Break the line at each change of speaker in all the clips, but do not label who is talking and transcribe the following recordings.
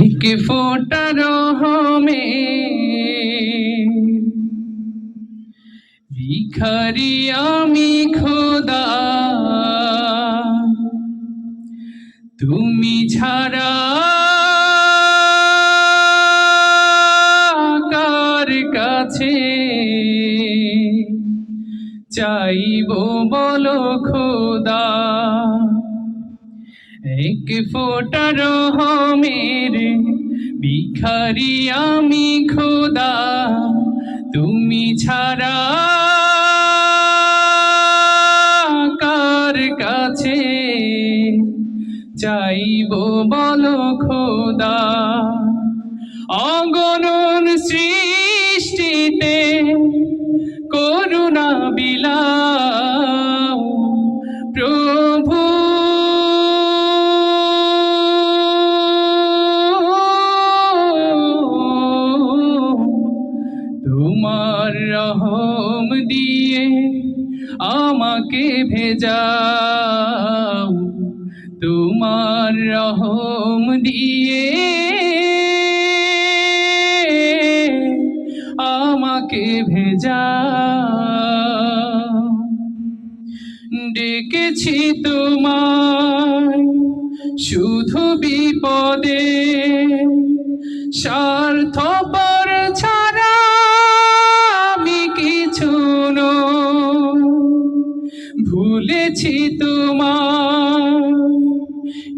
এক ফোটা রহমে ভিখারি আমি খোদা। তুমি ছাড়া কার কাছে চাইব বলো খোদা? এক ফোটা রহমের ভিখারি আমি খোদা, তুমি ছাড়া কার কাছে চাইব বলো খোদা? অগণন সৃষ্টিতে করুণা বিলাও আমাকে ভেজাও তোমার রহম দিয়ে। আমাকে ভেজাও। ডেকেছি তোমায় শুধু বিপদে স্বার্থপর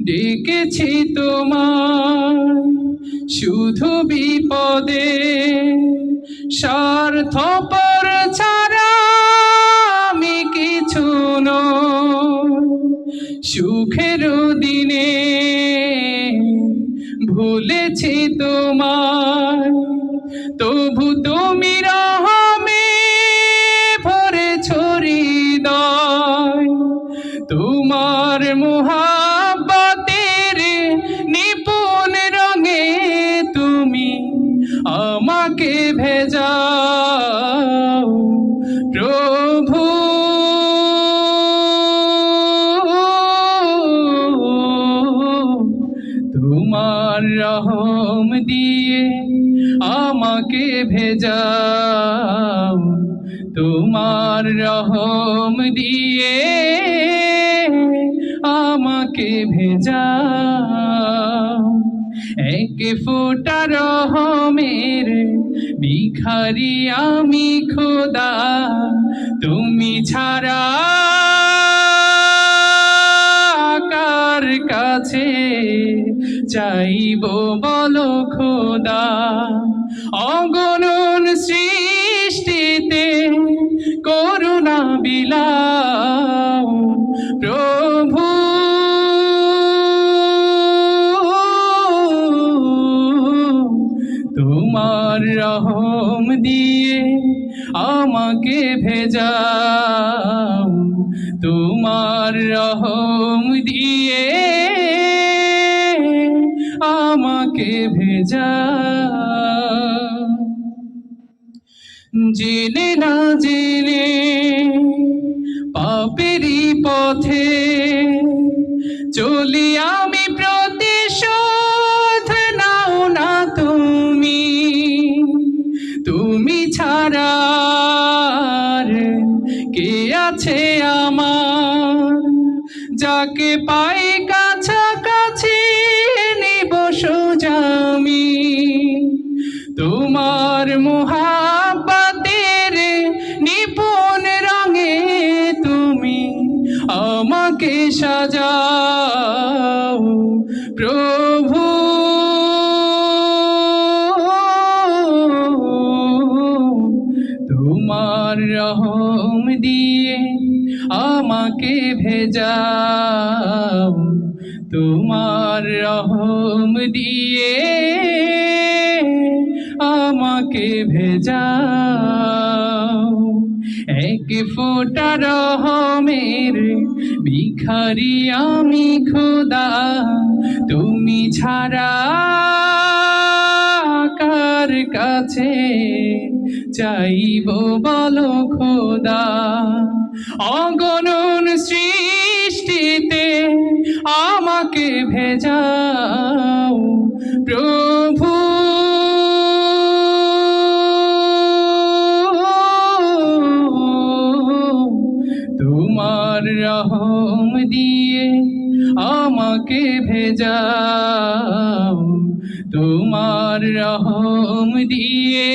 ডেকেছি তোমার শুধু বিপদে স্বার্থপর ছাড়া আমি কিছু। সুখের দিনে ভুলেছি তোমার তবু তুমি রহম দিয়ে আমাকে ভেজাও। তোমার রহম দিয়ে আমাকে ভেজাও। এক ফোটা রহমের ভিখারি আমি খোদা, তুমি ছাড়া কার কাছে চাইব বলো খোদা। অগণন সৃষ্টিতে করুণা বিলাও, প্রভু। তোমার রহম দিয়ে আমাকে ভেজাও, তোমার রহম দিয়ে আমাকে ভেজাও জেনে না জেনে পাপেরই পথে চলি আমি প্রতিশোধ নাও না তুমি। তুমি ছাড়া কে আছে আমার? যাকে পাই কাছাকাছি প্রভু। তোমার রহম দিয়ে আমাকে ভেজাও। তোমার রহম দিয়ে আমাকে ভেজাও। এক ফোটা রহমের ভিখারি আমি খোদা। তুমি ছাড়া কার কাছে চাইব বলো খোদা? অগণন সৃষ্টিতে আমাকে ভেজাও প্রভু তোমার রহম দিয়ে আমাকে ভেজা তোমার রহম দিয়ে